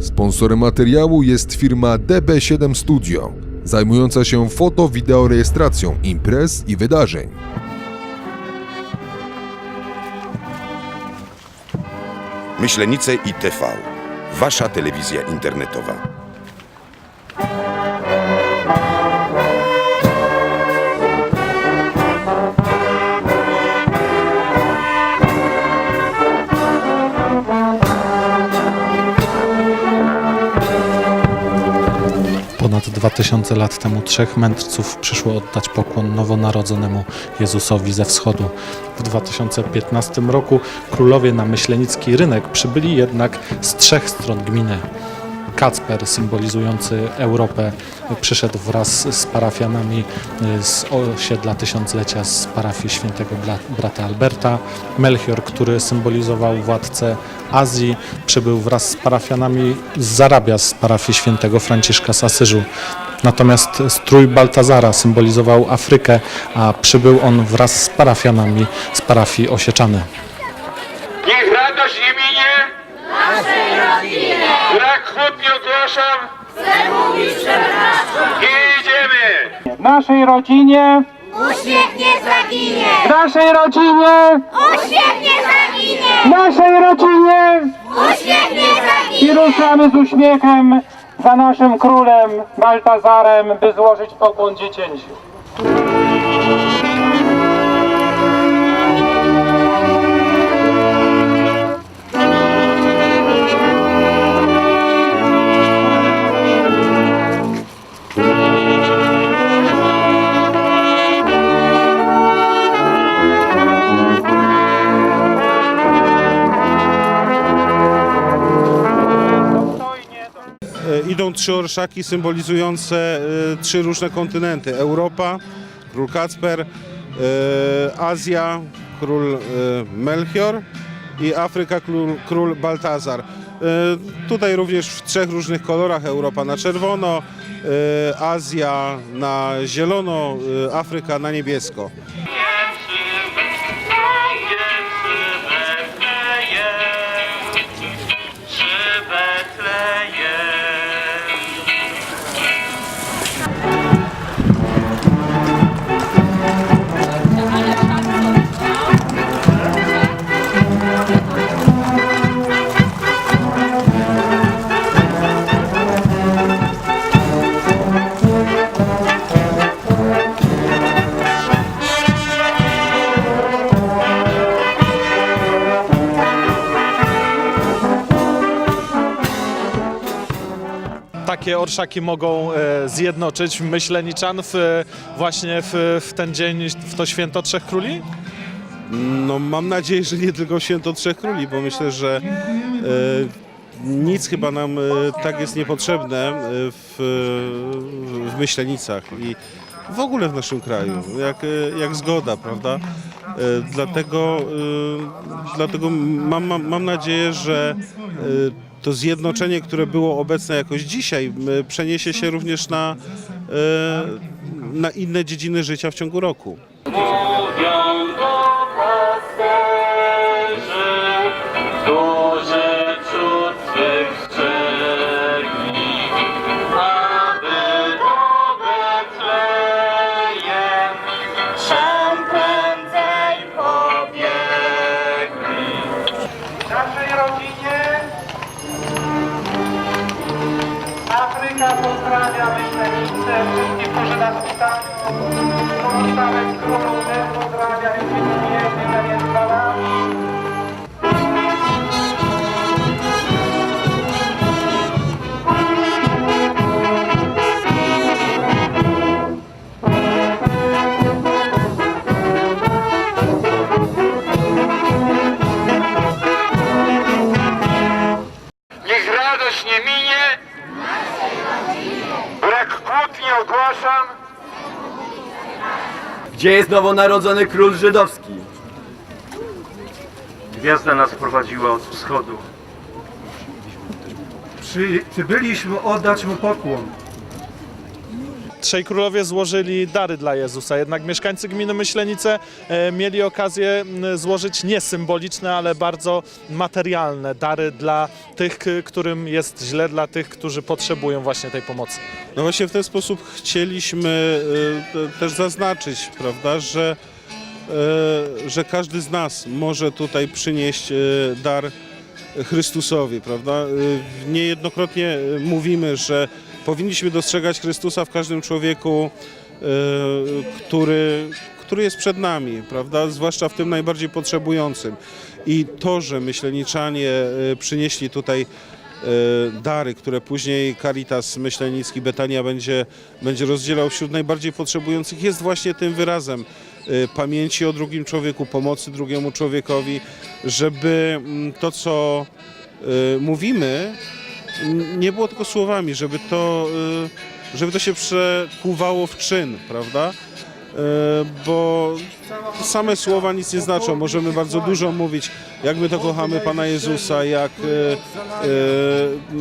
Sponsorem materiału jest firma DB7 Studio, zajmująca się foto-wideorejestracją imprez i wydarzeń. Myślenice i TV. Wasza telewizja internetowa. 2000 lat temu trzech mędrców przyszło oddać pokłon nowonarodzonemu Jezusowi ze wschodu. W 2015 roku królowie na myślenicki rynek przybyli jednak z trzech stron gminy. Kacper, symbolizujący Europę, przyszedł wraz z parafianami y, z osiedla tysiąclecia z parafii świętego brata Alberta. Melchior, który symbolizował władcę Azji, przybył wraz z parafianami z Zarabia z parafii świętego Franciszka z Asyżu. Natomiast strój Baltazara symbolizował Afrykę, a przybył on wraz z parafianami z parafii Osieczany. Niech radość nie minie. Naszej rodzinie. Brak chłód nie ogłaszam. Chcę mówić przepraszam. I idziemy. naszej rodzinie, Uśmiech nie zaginie! naszej rodzinie, Uśmiech nie zaginie! naszej rodzinie Uśmiech nie i zaginie! ruszamy z uśmiechem za naszym królem Baltazarem, by złożyć pokłon dziecięciu. Idą trzy orszaki symbolizujące e, trzy różne kontynenty. Europa, król Kacper, e, Azja, król e, Melchior i Afryka, król, król Baltazar. Tutaj również w trzech różnych kolorach. Europa na czerwono, Azja na zielono, Afryka na niebiesko. Takie orszaki mogą e, zjednoczyć myśleniczan w, e, właśnie w, w ten dzień, w to święto Trzech Króli? No mam nadzieję, że nie tylko święto Trzech Króli, bo myślę, że e, nic chyba nam tak jest niepotrzebne w, w Myślenicach i w ogóle w naszym kraju, jak, jak zgoda, prawda? Dlatego, dlatego mam, mam, mam nadzieję, że to zjednoczenie, które było obecne jakoś dzisiaj, przeniesie się również na, e, na inne dziedziny życia w ciągu roku. Pozdrawia myślenicę, wszystkich, którzy nas witają. Pozostałe królu też pozdrawia i dziękuję za jest dla nas. Niech Gdzie jest nowonarodzony król żydowski? Gwiazda nas prowadziła od wschodu. Przy, przybyliśmy oddać mu pokłon. Trzej królowie złożyli dary dla Jezusa, jednak mieszkańcy gminy Myślenice e, mieli okazję złożyć nie symboliczne, ale bardzo materialne dary dla tych, którym jest źle, dla tych, którzy potrzebują właśnie tej pomocy. No właśnie w ten sposób chcieliśmy e, te- też zaznaczyć, prawda, że, e, że każdy z nas może tutaj przynieść dar Chrystusowi, prawda? Niejednokrotnie mówimy, że powinniśmy dostrzegać Chrystusa w każdym człowieku, e, który, który jest przed nami, prawda? Zwłaszcza w tym najbardziej potrzebującym. I to, że myśleniczanie e, przynieśli tutaj e, dary, które później Caritas Myślenicki Betania będzie, będzie rozdzielał wśród najbardziej potrzebujących, jest właśnie tym wyrazem pamięci o drugim człowieku, pomocy drugiemu człowiekowi, żeby mm, to, co mówimy, nie było tylko słowami, żeby to, e, żeby to się przekuwało w czyn, prawda? E, Bo same słowa nic nie znaczą. Możemy bardzo dużo mówić, jak my to kochamy Pana Jezusa, jak,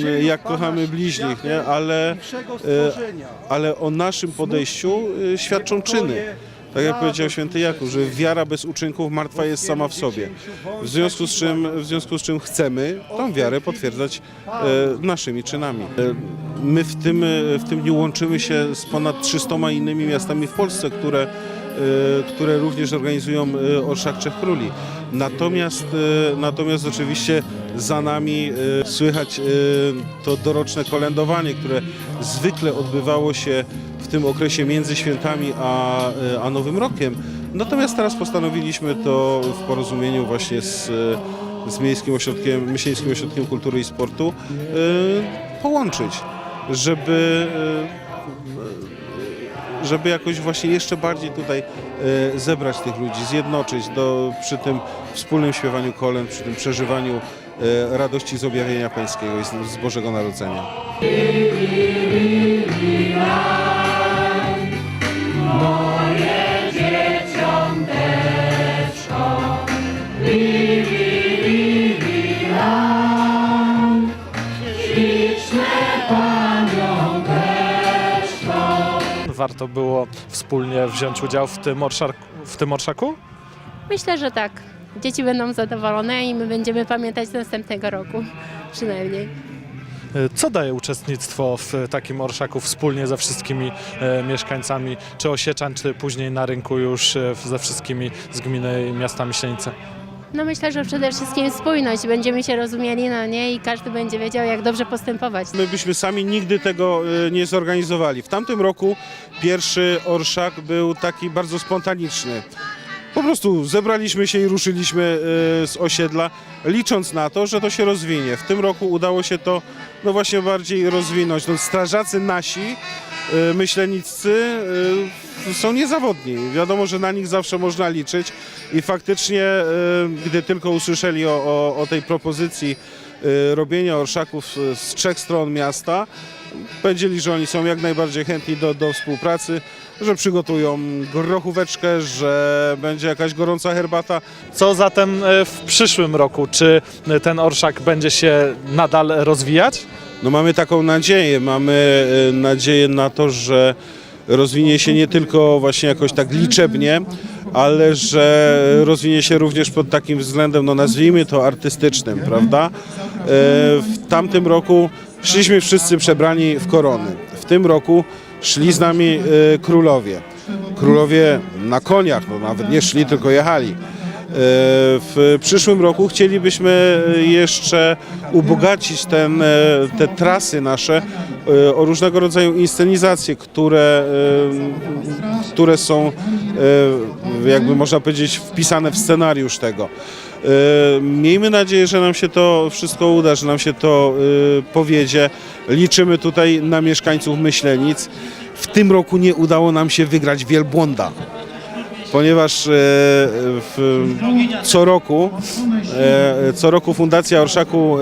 e, jak kochamy bliźnich, nie? Ale, ale o naszym podejściu świadczą czyny. Tak jak powiedział święty Jakub, że wiara bez uczynków martwa jest sama w sobie. W związku z czym, w związku z czym chcemy tą wiarę potwierdzać e, naszymi czynami. E, my w tym, e, w tym dniu łączymy się z ponad 300 innymi miastami w Polsce, które, które również organizują e, Orszak Trzech Króli. Natomiast, e, natomiast oczywiście za nami słychać to doroczne kolędowanie, które zwykle odbywało się w tym okresie między świętami a, a Nowym Rokiem. Natomiast teraz postanowiliśmy to w porozumieniu właśnie z, z Miejskim Ośrodkiem, Myśleńskim Ośrodkiem Kultury i Sportu połączyć, żeby, żeby jakoś właśnie jeszcze bardziej tutaj e, zebrać tych ludzi, zjednoczyć do, przy tym wspólnym śpiewaniu kolęd, przy tym przeżywaniu e, radości z objawienia Pańskiego i z Bożego Narodzenia. Warto było wspólnie wziąć udział w tym, orszarku, w tym orszaku? Myślę, że tak. Dzieci będą zadowolone i my będziemy pamiętać następnego roku przynajmniej. E, Co daje uczestnictwo w takim orszaku wspólnie ze wszystkimi e, mieszkańcami, czy Osieczan, czy później na rynku już e, ze wszystkimi z gminy i miasta Myślenice? No myślę, że przede wszystkim spójność. Będziemy się rozumieli, no nie? I każdy będzie wiedział, jak dobrze postępować. My byśmy sami nigdy tego e, nie zorganizowali. W tamtym roku pierwszy orszak był taki bardzo spontaniczny. Po prostu zebraliśmy się i ruszyliśmy e, z osiedla, licząc na to, że to się rozwinie. W tym roku udało się to no właśnie bardziej rozwinąć. No, strażacy nasi, e, myśleniccy e, są niezawodni. Wiadomo, że na nich zawsze można liczyć i faktycznie, gdy tylko usłyszeli o, o, o tej propozycji robienia orszaków z- z trzech stron miasta, powiedzieli, że oni są jak najbardziej chętni do, do współpracy, że przygotują grochóweczkę, że będzie jakaś gorąca herbata. Co zatem e, w przyszłym roku? Czy e, ten orszak będzie się nadal rozwijać? No mamy taką nadzieję, mamy e, nadzieję na to, że rozwinie się nie tylko właśnie jakoś tak liczebnie, ale że rozwinie się również pod takim względem, no nazwijmy to artystycznym, prawda? W tamtym roku szliśmy wszyscy przebrani w korony. W tym roku szli z nami e, królowie. Królowie na koniach, no nawet nie szli, tylko jechali. E, W przyszłym roku chcielibyśmy jeszcze ubogacić ten, e, te trasy nasze e, o różnego rodzaju inscenizacje, które, e, które są, e, jakby można powiedzieć, wpisane w scenariusz tego. E, Miejmy nadzieję, że nam się to wszystko uda, że nam się to e, powiedzie. Liczymy tutaj na mieszkańców Myślenic. W tym roku nie udało nam się wygrać wielbłąda ponieważ e, w, co roku co roku Fundacja Orszaku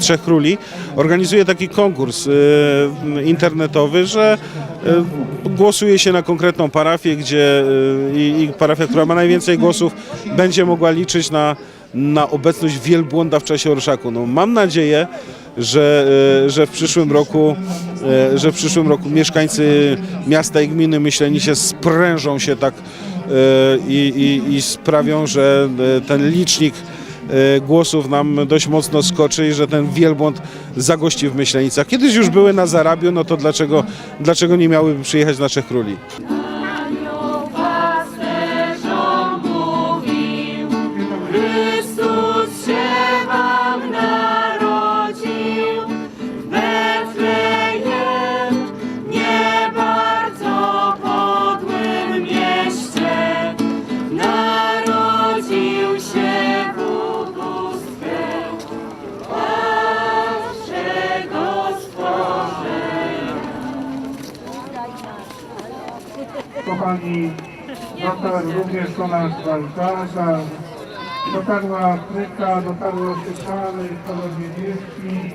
Trzech Króli organizuje taki konkurs internetowy, że głosuje się na konkretną parafię, gdzie e, i, i parafia, która ma najwięcej głosów, będzie mogła liczyć na, na obecność wielbłąda w czasie Orszaku. No, mam nadzieję, że, e, że w przyszłym roku, e, że w przyszłym roku mieszkańcy miasta i gminy Myślenice sprężą się tak i, i, i sprawią, że ten licznik głosów nam dość mocno skoczy i że ten wielbłąd zagości w Myślenicach. Kiedyś już były na Zarabiu, no to dlaczego, dlaczego nie miałyby przyjechać na Trzech Króli? Kochani, dotarł również do nas walczarza, dotarła Afryka, dotarło Syszany, kolor niebieski.